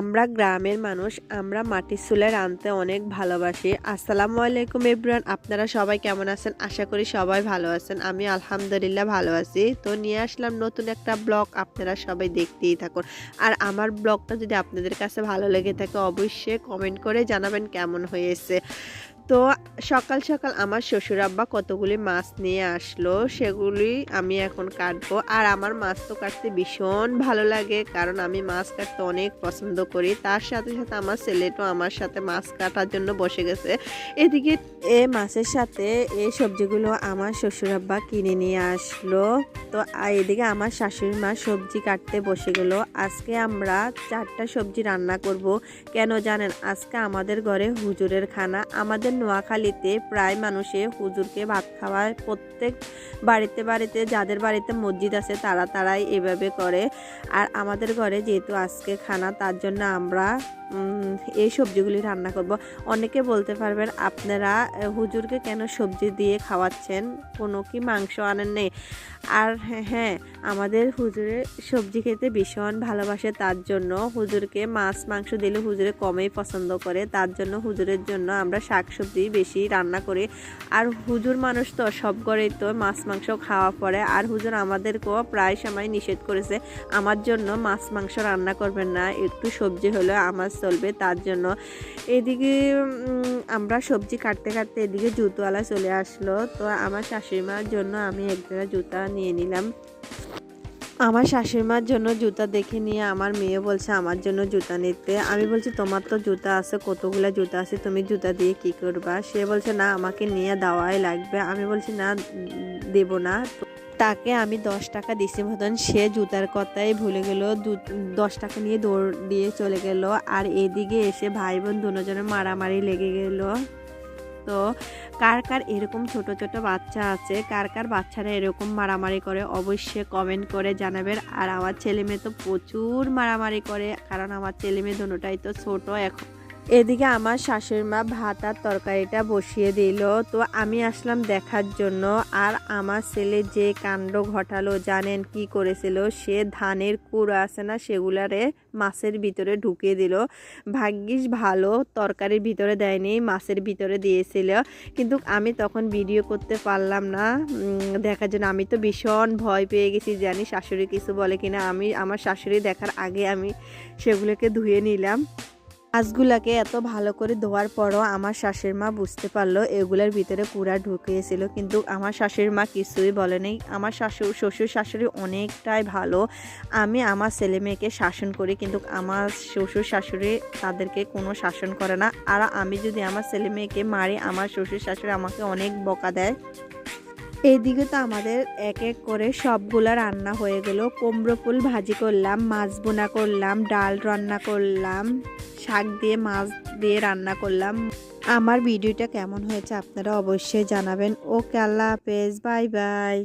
আমরা গ্রামের মানুষ, আমরা মাটির চুলে রাঁধতে অনেক ভালোবাসি। আসসালামু আলাইকুম ইব্রান আপনারা সবাই কেমন আছেন? আশা করি সবাই ভালো আছেন। আমি আলহামদুলিল্লাহ ভালো আছি। তো নিয়ে আসলাম নতুন একটা ব্লগ, আপনারা সবাই দেখতেই থাকুন। আর আমার ব্লগটা যদি আপনাদের কাছে ভালো লেগে থাকে, অবশ্যই কমেন্ট করে জানাবেন কেমন হয়েছে। তো সকাল সকাল আমার শ্বশুর আব্বা কতগুলি মাছ নিয়ে আসলো, সেগুলি আমি এখন কাটবো। আর আমার মাছ তো কাটতে ভীষণ ভালো লাগে, কারণ আমি মাছ কাটতে অনেক পছন্দ করি। তার সাথে সাথে আমার ছেলেটাও আমার সাথে মাছ কাটার জন্য বসে গেছে। এদিকে এ মাছের সাথে এই সবজিগুলো আমার শ্বশুর আব্বা কিনে নিয়ে আসলো। তো এদিকে আমার শাশুড়ি মা সবজি কাটতে বসে গেল। আজকে আমরা চারটা সবজি রান্না করব। কেন জানেন? আজকে আমাদের ঘরে হুজুরের খানা। আমাদের নোয়াখালীতে প্রায় মানুষে হুজুরকে ভাত খাওয়ায়। প্রত্যেক বাড়িতে বাড়িতে, যাদের বাড়িতে মসজিদ আছে, তারা তারাই এভাবে করে। আর আমাদের ঘরে যেহেতু আজকে খানা, তার জন্য আমরা এই সবজিগুলি রান্না করব। অনেকে বলতে পারবেন আপনারা হুজুরকে কেন সবজি দিয়ে খাওয়াচ্ছেন? কোনো কি মাংস আনেন নেই? আর হ্যাঁ, হ্যাঁ আমাদের হুজুরে সবজি খেতে ভীষণ ভালোবাসে তার জন্য হুজুরকে মাছ মাংস দিলে হুজুরে কমই পছন্দ করে। তার জন্য হুজুরের জন্য আমরা শাক সবজি বেশি রান্না করি। আর হুজুর মানুষ তো সব ঘরেই তো মাছ মাংস খাওয়া পড়ে। আর হুজুর আমাদেরকেও প্রায় সময় নিষেধ করেছে আমার জন্য মাছ মাংস রান্না করবেন না একটু সবজি হলে আমার চলবে তার জন্য। এদিকে আমরা সবজি কাটতে কাটতে এদিকে জুতোওয়ালা চলে আসলো। তো আমার শাশুড়ি মার জন্য আমি এক জোড়া জুতা নিয়ে নিলাম। আমার শাশুড়ি মার জন্য জুতা দেখে নিয়ে আমার মেয়ে বলছে, আমার জন্য জুতা নিতে। আমি বলছি, তোমার তো জুতা আছে, কতগুলো জুতা আছে, তুমি জুতা দিয়ে কি করবা? সে বলছে, না, আমাকে নিয়ে দেওয়াই লাগবে। আমি বলছি, না, দেব না। তাকে আমি দশ টাকা দিছি। মতন সে জুতার কথাই ভুলে গেল দশ টাকা নিয়ে দৌড় দিয়ে চলে গেল। আর এদিকে এসে ভাই বোন দুজনের মারামারি লেগে গেল। তো কার কার এরকম ছোট ছোট বাচ্চা আছে, কার কার বাচ্চারা এরকম মারামারি করে, অবশ্যই কমেন্ট করে জানাবেন। আর আমার ছেলে মেয়ে তো প্রচুর মারামারি করে, কারণ আমার ছেলে মেয়ে দুটোটাই তো ছোট, এখন এদিকে আমার শাশুড়ি মা ভাত আর তরকারিটা বসিয়ে দিল। তো আমি আসলাম দেখার জন্য। আর আমার ছেলে যে কাণ্ড ঘটালো, জানেন কি করেছিল? সে ধানের কুড়া আছে না, সেগুলারে মাছের ভিতরে ঢুকিয়ে দিল। ভাগ্যিস ভালো তরকারির ভিতরে দেয়নি, মাছের ভিতরে দিয়েছিল। কিন্তু আমি তখন ভিডিও করতে পারলাম না। দেখার জন্য আমি তো ভীষণ ভয় পেয়ে গেছি, জানি শাশুড়ি কিছু বলে কিনা। আমি, আমার শাশুড়ি দেখার আগে আমি সেগুলোকে ধুয়ে নিলাম। মাছগুলাকে এত ভালো করে ধোয়ার পরও আমার শাশুড়ি মা বুঝতে পারল, এগুলোর ভিতরে কুড়া ঢুকিয়েছিল। কিন্তু আমার শাশুড়ি মা কিছুই বলেনি। আমার শাশুড়, শ্বশুর শাশুড়ি অনেকটাই ভালো। আমি আমার ছেলে মেয়েকে শাসন করি, কিন্তু আমার শ্বশুর শাশুড়ি তাদেরকে কোনো শাসন করে না। আর আমি যদি আমার ছেলে মেয়েকে মারি, আমার শ্বশুর শাশুড়ি আমাকে অনেক বকা দেয়। এইদিকে তো আমাদের এক এক করে সবগুলো রান্না হয়ে গেল। কুমড়ো ফুল ভাজি করলাম, মাছ বোনা করলাম, ডাল রান্না করলাম, শাক দিয়ে, মাছ দিয়ে রান্না করলাম। আমার ভিডিওটা কেমন হয়েছে আপনারা অবশ্যই জানাবেন। ও আল্লাহ হাফেজ, বাই বাই।